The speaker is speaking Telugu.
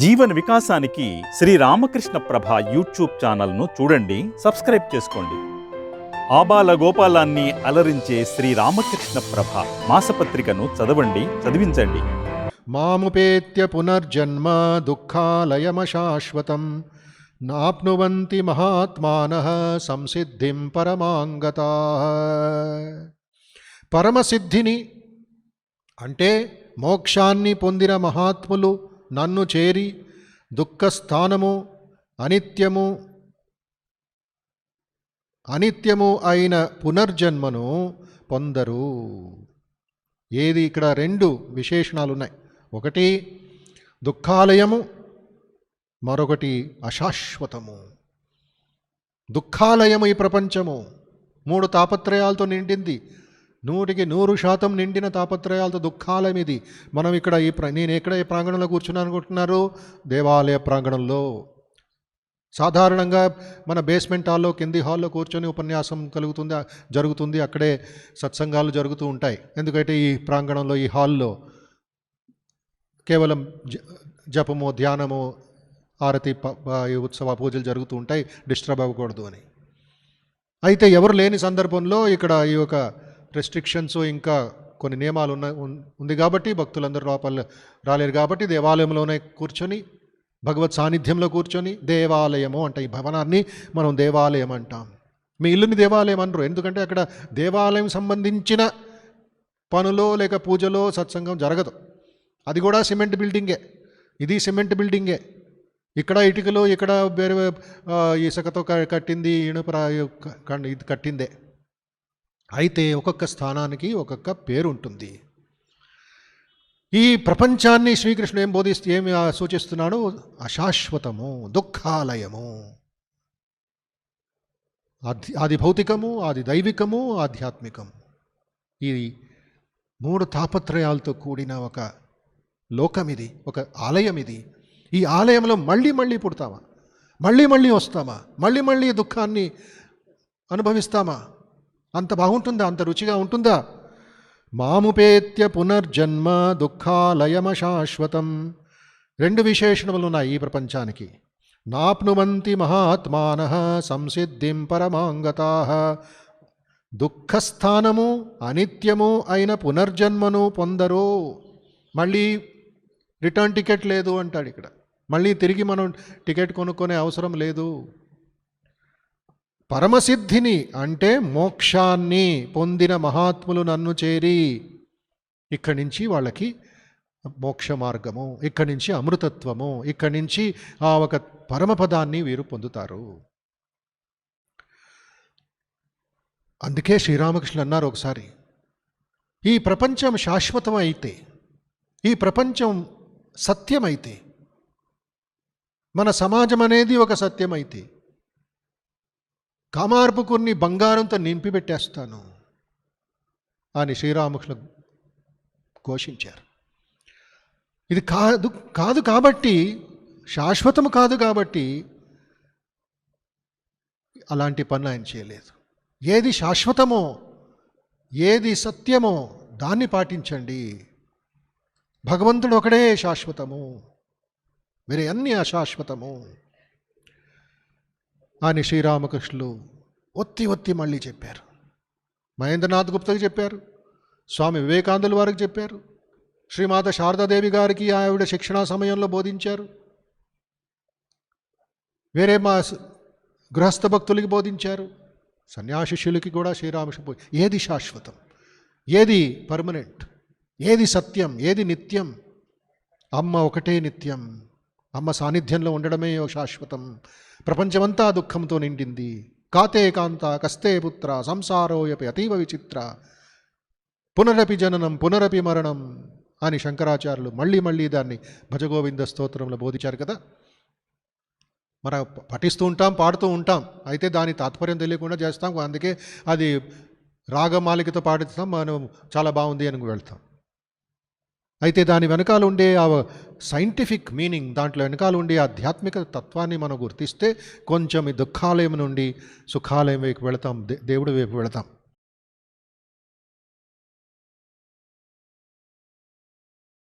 జీవన వికాసానికి శ్రీ రామకృష్ణ ప్రభ యూట్యూబ్ ఛానల్ను చూడండి సబ్స్క్రైబ్ చేసుకోండి. ఆబాల గోపాలాన్ని అలరించే శ్రీ రామకృష్ణ ప్రభ మాసపత్రికను చదవండి చదివించండి. మాముపేత్య పునర్జన్మ దుఃఖాలయమశాశ్వతం. నాప్నువంతి మహాత్మాన సంసిద్ధిం పరమాంగతా. పరమసిద్ధిని అంటే మోక్షాన్ని పొందిన మహాత్ములు నన్ను చేరి దుఃఖస్థానము అనిత్యము అనిత్యము అయిన పునర్జన్మను పొందరు. ఏది ఇక్కడ రెండు విశేషణాలు ఉన్నాయి ఒకటి దుఃఖాలయము మరొకటి అశాశ్వతము. దుఃఖాలయము ఈ ప్రపంచము. మూడు తాపత్రయాలతో నిండింది. నూటికి నూరు శాతం నిండిన తాపత్రయాలతో దుఃఖాలయం ఇది. మనం ఇక్కడ ఈ ప్ర నేను ఎక్కడ ఈ ప్రాంగణంలో కూర్చున్నాను అనుకుంటున్నారు? దేవాలయ ప్రాంగణంలో. సాధారణంగా మన బేస్మెంట్ హాల్లో కింది హాల్లో కూర్చొని ఉపన్యాసం కలుగుతుంది జరుగుతుంది. అక్కడే సత్సంగాలు జరుగుతూ ఉంటాయి. ఎందుకంటే ఈ ప్రాంగణంలో ఈ హాల్లో కేవలం జ- జపము ధ్యానము ఆరతి ప- ఈ ఉత్సవ పూజలు జరుగుతూ ఉంటాయి. డిస్టర్బ్ అవ్వకూడదు అని. అయితే ఎవరు లేని సందర్భంలో ఇక్కడ ఈ యొక్క రెస్ట్రిక్షన్స్ ఇంకా కొన్ని నియమాలు ఉన్న ఉంది కాబట్టి భక్తులందరూ లోపల రాలేరు కాబట్టి దేవాలయంలోనే కూర్చొని భగవత్ సాన్నిధ్యంలో కూర్చొని దేవాలయము అంటే ఈ భవనాన్ని మనం దేవాలయం అంటాం. మీ ఇల్లుని దేవాలయం అనరు. ఎందుకంటే అక్కడ దేవాలయం సంబంధించిన పనులో లేక పూజలో సత్సంగం జరగదు. అది కూడా సిమెంట్ బిల్డింగే. ఇది సిమెంట్ బిల్డింగే. ఇక్కడ ఇటుకలు ఇక్కడ వేరే ఇసుకతో క- కట్టింది ఇనుప ఇది కట్టిందే. అయితే ఒక్కొక్క స్థానానికి ఒక్కొక్క పేరు ఉంటుంది ఈ ప్రపంచాన్ని శ్రీకృష్ణుడు ఏం బోధిస్తూ ఏమి ఆ, సూచిస్తున్నాడు? అశాశ్వతము దుఃఖాలయము. అది ఆది భౌతికము ఆది దైవికము ఆధ్యాత్మికము. ఈ మూడు తాపత్రయాలతో కూడిన ఒక లోకం ఇది ఒక ఆలయం ఇది ఈ ఆలయంలో మళ్ళీ మళ్ళీ పుడతామా? మళ్ళీ మళ్ళీ వస్తామా? మళ్ళీ మళ్ళీ దుఃఖాన్ని అనుభవిస్తామా? అంత బాగుంటుందా? అంత రుచిగా ఉంటుందా? మాముపేత్య పునర్జన్మ దుఃఖాలయమశాశ్వతం. రెండు విశేషణములు ఉన్నాయి ఈ ప్రపంచానికి. నాప్నువంతి మహాత్మాన సంసిద్ధిం పరమాంగతా. దుఃఖస్థానము అనిత్యము అయిన పునర్జన్మను పొందరు. మళ్ళీ రిటర్న్ టికెట్ లేదు అంటాడు ఇక్కడ. మళ్ళీ తిరిగి మనం టికెట్ కొనుక్కునే అవసరం లేదు. పరమసిద్ధిని అంటే మోక్షాన్ని పొందిన మహాత్ములు నన్ను చేరి ఇక్కడి నుంచి వాళ్ళకి మోక్ష మార్గము ఇక్కడి నుంచి అమృతత్వము ఇక్కడి నుంచి ఆ ఒక పరమపదాన్ని వీరు పొందుతారు. అందుకే శ్రీరామకృష్ణులు అన్నారు ఒకసారి ఈ ప్రపంచం శాశ్వతం అయితే ఈ ప్రపంచం సత్యమైతే మన సమాజం అనేది ఒక సత్యమైతే కామార్పు కొన్ని బంగారంతో నింపిపెట్టేస్తాను అని శ్రీరామకృష్ణ ఘోషించారు. ఇది కాదు కాదు కాబట్టి శాశ్వతము కాదు కాబట్టి అలాంటి పనులు ఆయన చేయలేదు. ఏది శాశ్వతమో ఏది సత్యమో దాన్ని పాటించండి. భగవంతుడు ఒకడే శాశ్వతము వేరే అన్ని అశాశ్వతము. అని శ్రీరామకృష్ణులు ఒత్తి ఒత్తి మళ్ళీ చెప్పారు. మహేంద్రనాథ్ గుప్తకి చెప్పారు. స్వామి వివేకానందుల వారికి చెప్పారు. శ్రీమాత శారదాదేవి గారికి ఆవిడ శిక్షణా సమయంలో బోధించారు. వేరే మా గృహస్థ భక్తులకి బోధించారు. సన్యాసిష్యులకి కూడా శ్రీరామకృష్ణ ఏది శాశ్వతం? ఏది పర్మనెంట్? ఏది సత్యం? ఏది నిత్యం? అమ్మ ఒకటే నిత్యం. అమ్మ సాన్నిధ్యంలో ఉండడమే శాశ్వతం. ప్రపంచమంతా దుఃఖంతో నిండింది. కాతే కాంత కస్తే పుత్ర సంసారోయపి అతీవ విచిత్ర. పునరపి జననం పునరపి మరణం అని శంకరాచార్యులు మళ్ళీ మళ్ళీ దాన్ని భజగోవింద స్తోత్రంలో బోధించారు కదా. మన పఠిస్తూ ఉంటాం పాడుతూ ఉంటాం. అయితే దాని తాత్పర్యం తెలియకుండా చేస్తాం. అందుకే అది రాగమాలికతో పాడుతాం. మనం చాలా బాగుంది అని వెళ్తాం. అయితే దాని వెనకాల ఉండే ఆ సైంటిఫిక్ మీనింగ్ దాంట్లో వెనకాల ఉండే ఆధ్యాత్మిక తత్వాన్ని మనం గుర్తిస్తే కొంచెం ఈ దుఃఖాలయం నుండి సుఖాలయం వైపు వెళతాం దే- దేవుడి వైపు వెళతాం.